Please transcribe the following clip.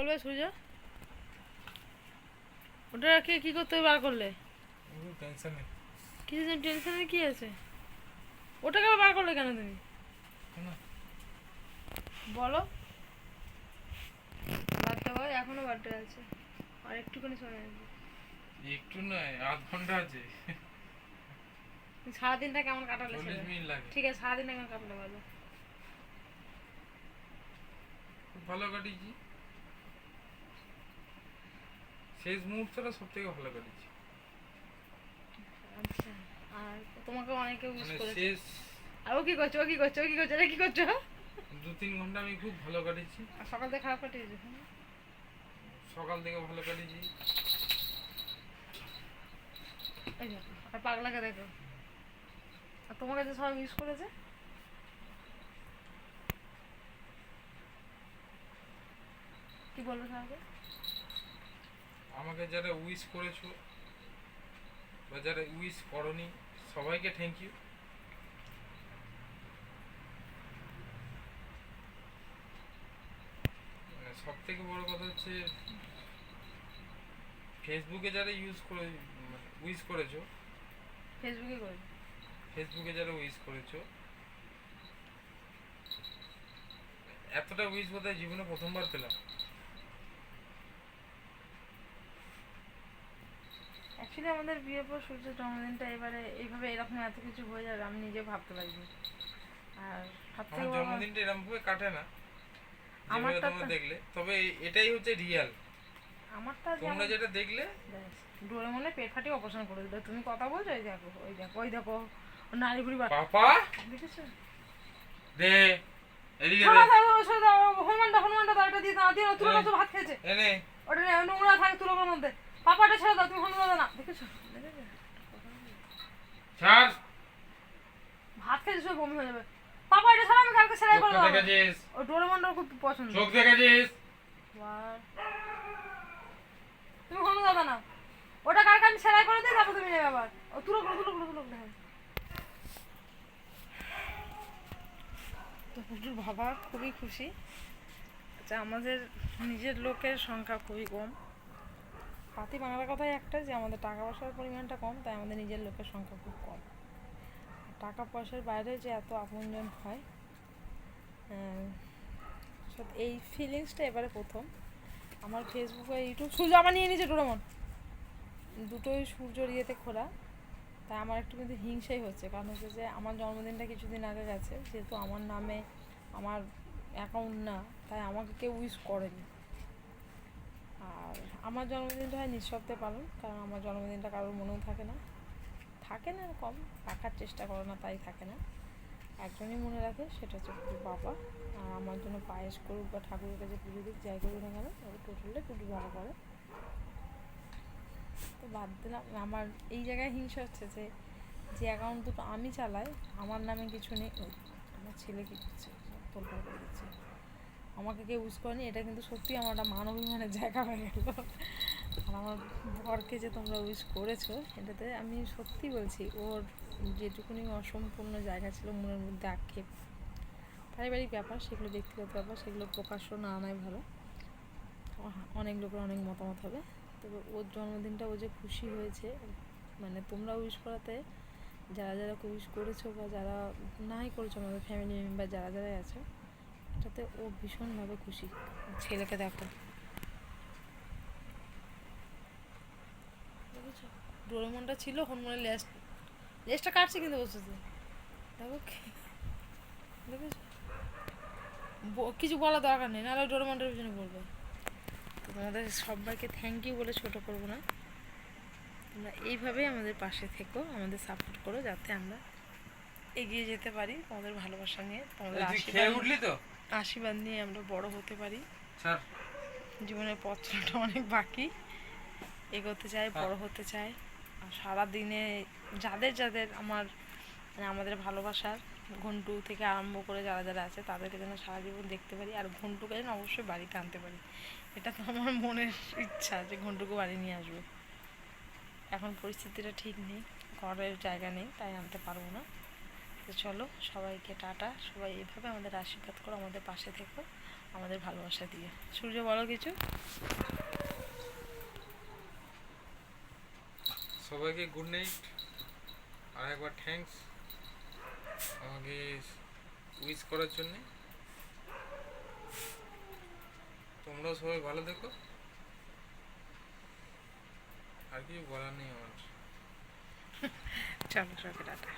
বলবে সূর্য? ওটা কে কি করতে বার করলে? টেনশন কিছু টেনশনে কি আছে? ওটাকে বার করলে কেন তুমি? বলো। হয় এখনও বার্থডে আছে। আর একটুখানি সময় আছে। একটু নয় আধ ঘণ্টা আছে। সারাদিনটা কেমন কাটালে ঠিক আছে সারাদিনটা কেমন কাটালে বলো। ভালো কাটিয়েছি। শেষ মুহূর্তটা সব থেকে ভালো কাটিয়েছি আচ্ছা আর তোমাকে অনেকে উইশ মানে করেছে। শেষ আর ও কি করছ ও কি করছ ও কি করছ কি করছ? দু তিন ঘণ্টা আমি খুব ভালো কাটিয়েছি সকাল থেকে খারাপ কাটিয়েছো হুম? সকাল থেকে ভালো কাটিয়েছি এই দেখো আর পাগলাকে দেখো। আর তোমার কাছে সবাই মিস করেছে? কি বলব সবাইকে আমাকে যারা উইশ করেছ বা যারা উইশ করনি সবাইকে থ্যাংক ইউ সব থেকে বড় কথা হচ্ছে ফেসবুকে যারা ইউজ করে উইশ করেছ ফেসবুকে করে ফেসবুকে যারা উইশ করেছ এতটা উইশ বোধহয় জীবনে প্রথমবার পেলাম। অ্যাকচুয়ালি আমাদের বিয়ের পর সূর্যের জন্মদিনটা এবারে এইভাবে এরকম এত কিছু হয়ে যাবে আমি নিজে ভাবতে পারিনি। আর কথা- জন্মদিনটা এরকম ভাবে কাটে না। আমারটা দেখলে। তবে এটাই হচ্ছে রিয়াল আমারটা তোমরা যেটা দেখলে ডোরে মনে পেট ফাটিয়ে অপারেশন করে দিল। তুমি কথা বলছো ওই দেখো ওই দেখো ওই দেখো নারী বুড়ি বা পাপা! দেখেছ? দে এদিকে দাও হনুমানটা হনুমানটা দাও দিয়ে দাও দিয়ে তুলো ভাত খেয়েছে। এনে ওটা নোংরা থাকে তুলোর মধ্যে। পাপাটা ছেড়ে দাও তুমি হনুমান না। দেখেছ? ছাড়। ভাত খেয়েছে সব বমি হয়ে যাবে। পাপা এটা ছাড়া আমি কালকে সেলাই করে চোখটা দেবো দেখেছিস? ওই ডোরেমনটা খুব পছন্দ। চোখ দেখেছিস? তুমি হনু দাদা না। ওটা কালকে আমি সেলাই করে দিই তারপর তুমি নেবে আবার। ও তুলো করে তুলো করে তুলো করে। তো বাবা খুবই খুশি। আচ্ছা আমাদের নিজের লোকের সংখ্যা খুবই কম। পাতি বাংলার কথাই একটা যে আমাদের টাকা পয়সার পরিমাণটা কম, তাই আমাদের নিজের লোকের সংখ্যা খুব কম। টাকা পয়সার বাইরে যে এত আপনজন হয় এই ফিলিংসটা এবারে প্রথম। আমার ফেসবুক আর ইউটিউব সূর্য আমার নিয়ে নিয়েছে ডোরেমন। দুটোই সূর্যর ইয়েতে খোলা। তাই আমার একটু কিন্তু হিংসাই হচ্ছে। কারণ হচ্ছে যে আমার জন্মদিনটা কিছুদিন আগে গেছে। যেহেতু আমার নামে আমার অ্যাকাউন্ট না, তাই আমাকে কেউ উইশ করেনি। আমার জন্মদিনটা হয় নিঃশব্দে পালন, কারণ আমার জন্মদিনটা কারোর মনেও থাকে না। থাকে না কম রাখার চেষ্টা করো না, তাই থাকে না। একজনই মনে রাখে, সেটা হচ্ছে টুটুর বাবা। আর আমার জন্য পায়েস করুক বা ঠাকুরের কাছে পুজো দিক, যাই করুক না কেন ওটা টোটালটা টুটুর বাবা করে। তো বাদ দিলাম, আমার এই জায়গায় হিংসা হচ্ছে যে যে অ্যাকাউন্ট দুটো আমি চালাই, আমার নামে কিছু নেই আমার ছেলে কি করছে করে দিচ্ছে। আমাকে কেউ ইউজ করেনি, এটা কিন্তু সত্যি আমার একটা মান অভিমানের জায়গা হয়ে গেল। আর আমার বরকে যে তোমরা উইশ করেছ, এটাতে আমি সত্যি বলছি, ওর যেটুকুনি অসম্পূর্ণ জায়গা ছিল মনের মধ্যে আক্ষেপ। পারিবারিক ব্যাপার, সেগুলো ব্যক্তিগত ব্যাপার, সেগুলো প্রকাশ্য না আনাই ভালো। অনেক লোকের অনেক মতামত হবে। তবে ওর জন্মদিনটা ও যে খুশি হয়েছে মানে তোমরা উইশ করাতে, যারা যারা উইশ করেছ বা যারা নাই করেছ, আমাদের ফ্যামিলি মেম্বার যারা যারা আছে এটাতে ও ভীষণভাবে খুশি ছেলেকে দেখো। ডোরেমনটা ছিল হনুমানের লেজ লেজটা কাটছে কিন্তু বসেছে দেখো দেখেছ? কিছু বলা দরকার নেই নাহলে ডোরেমনটার পিছনে পড়বে। তো তোমাদের সবাইকে থ্যাংক ইউ বলে ছোট করব না। তোমরা এইভাবেই আমাদের পাশে থেকো আমাদের সাপোর্ট করো যাতে আমরা এগিয়ে যেতে পারি তোমাদের ভালোবাসা নিয়ে তোমাদের খেয়ে আশীর্বাদ উঠলি তো? আশীর্বাদ নিয়ে আমরা বড় হতে পারি। জীবনের পথটা অনেক বাকি। এগোতে চাই বড় হতে চাই। আর সারা দিনে যাদের যাদের আমার মানে আমাদের ভালোবাসার ঘন্টু থেকে আরম্ভ করে যারা যারা আছে তাদেরকে যেন সারা জীবন দেখতে পারি। আর ঘন্টুকে যেন অবশ্যই বাড়িতে আনতে পারি। এটা তো আমার মনের ইচ্ছা যে ঘন্টুকে বাড়ি নিয়ে আসব। এখন পরিস্থিতিটা ঠিক নেই ঘরের জায়গা নেই তাই আনতে পারব না। তো চলো সবাইকে টাটা। সবাই এভাবে আমাদের আশীর্বাদ করো আমাদের পাশে থেকো আমাদের ভালোবাসা দিয়ে। সূর্য বলো কিছু। সবাইকে গুড নাইট আর একবার থ্যাঙ্কস আমাকে উইশ করার জন্যে। তোমরাও সবাই ভালো দেখো আর কিছু বলার নেই আমার। চলো সবাইকে টাটা।